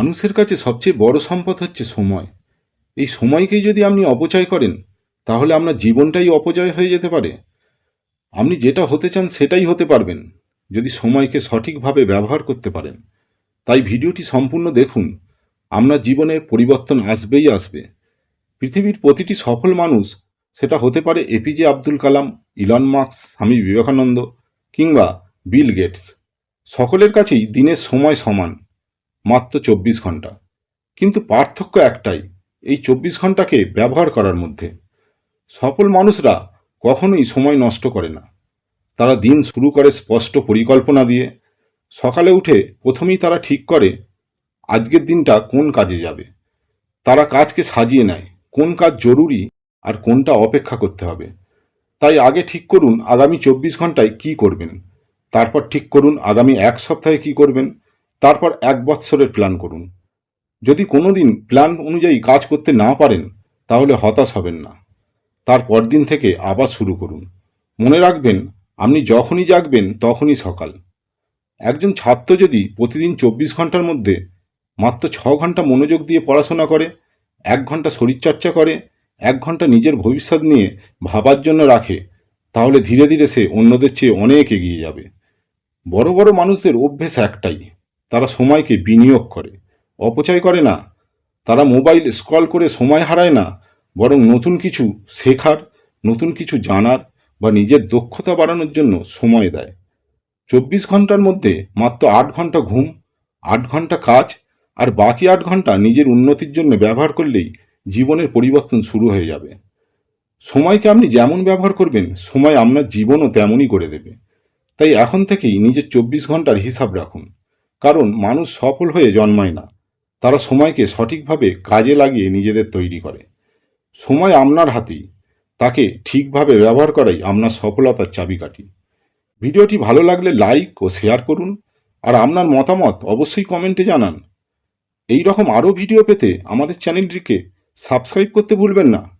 মানুষের কাছে সবচেয়ে বড় সম্পদ হচ্ছে সময়। এই সময়কেই যদি আপনি অপচয় করেন, তাহলে আপনার জীবনটাই অপচয় হয়ে যেতে পারে। আপনি যেটা হতে চান সেটাই হতে পারবেন, যদি সময়কে সঠিকভাবে ব্যবহার করতে পারেন। তাই ভিডিওটি সম্পূর্ণ দেখুন। আপনার জীবনে পরিবর্তন আসবেই আসবে। পৃথিবীর প্রতিটি সফল মানুষ, সেটা হতে পারে APJ Abdul Kalam, Elon Musk Swami Vivekananda কিংবা বিল গেটস। সকলের কাছেই দিনের সময় সমান। মাত্র চব্বিশ ঘণ্টা। কিন্তু পার্থক্য একটাই, এই চব্বিশ ঘন্টাকে ব্যবহার করার মধ্যে। সফল মানুষরা কখনোই সময় নষ্ট করে না। তারা দিন শুরু করে স্পষ্ট পরিকল্পনা দিয়ে, সকালে উঠে প্রথমেই তারা ঠিক করে আজকের দিনটা কোন কাজে যাবে। তারা কাজকে সাজিয়ে নেয়, কোন কাজ জরুরি আর কোনটা অপেক্ষা করতে হবে। তাই আগে ঠিক করুন আগামী চব্বিশ ঘন্টায় কি করবেন, তারপর ঠিক করুন আগামী এক সপ্তাহে কি করবেন। তারপর এক বৎসরের প্ল্যান করুন। যদি কোনো দিন প্ল্যান অনুযায়ী কাজ করতে না পারেন, তাহলে হতাশ হবেন না। তারপর দিন থেকে আবার শুরু করুন। মনে রাখবেন, আপনি যখনই জাগবেন, তখনই সকাল। একজন ছাত্র যদি প্রতিদিন চব্বিশ ঘণ্টার মধ্যে মাত্র ছ ঘণ্টা মনোযোগ দিয়ে পড়াশোনা করে, এক ঘণ্টা শরীরচর্চা করে, এক ঘণ্টা নিজের ভবিষ্যৎ নিয়ে ভাবার জন্য রাখে, তাহলে ধীরে ধীরে সে অন্যদের চেয়ে অনেক এগিয়ে যাবে। বড় বড় মানুষদের অভ্যেস একটাই তারা সময়কে বিনিয়োগ করে। অপচয় করে না। তারা মোবাইল স্ক্রল করে সময় হারায় না। বরং নতুন কিছু শেখার, নতুন কিছু জানার বা নিজের দক্ষতা বাড়ানোর জন্য সময় দেয়। চব্বিশ ঘণ্টার মধ্যে মাত্র আট ঘণ্টা ঘুম, আট ঘণ্টা কাজ আর বাকি আট ঘণ্টা নিজের উন্নতির জন্য ব্যবহার করলেই জীবনের পরিবর্তন শুরু হয়ে যাবে। সময়কে আপনি যেমন ব্যবহার করবেন, সময় আপনার জীবনও তেমনই করে দেবে। তাই এখন থেকেই নিজের চব্বিশ ঘণ্টার হিসাব রাখুন। কারণ মানুষ সফল হয়ে জন্মায় না। তারা সময়কে সঠিকভাবে কাজে লাগিয়ে নিজেদের তৈরি করে। সময় আপনার হাতেই তাকে ঠিকভাবে ব্যবহার করাই আপনার সফলতার চাবিকাঠি। ভিডিওটি ভালো লাগলে লাইক ও শেয়ার করুন। আর আপনার মতামত অবশ্যই কমেন্টে জানান। এই রকম আরও ভিডিও পেতে আমাদের চ্যানেলটিকে সাবস্ক্রাইব করতে ভুলবেন না।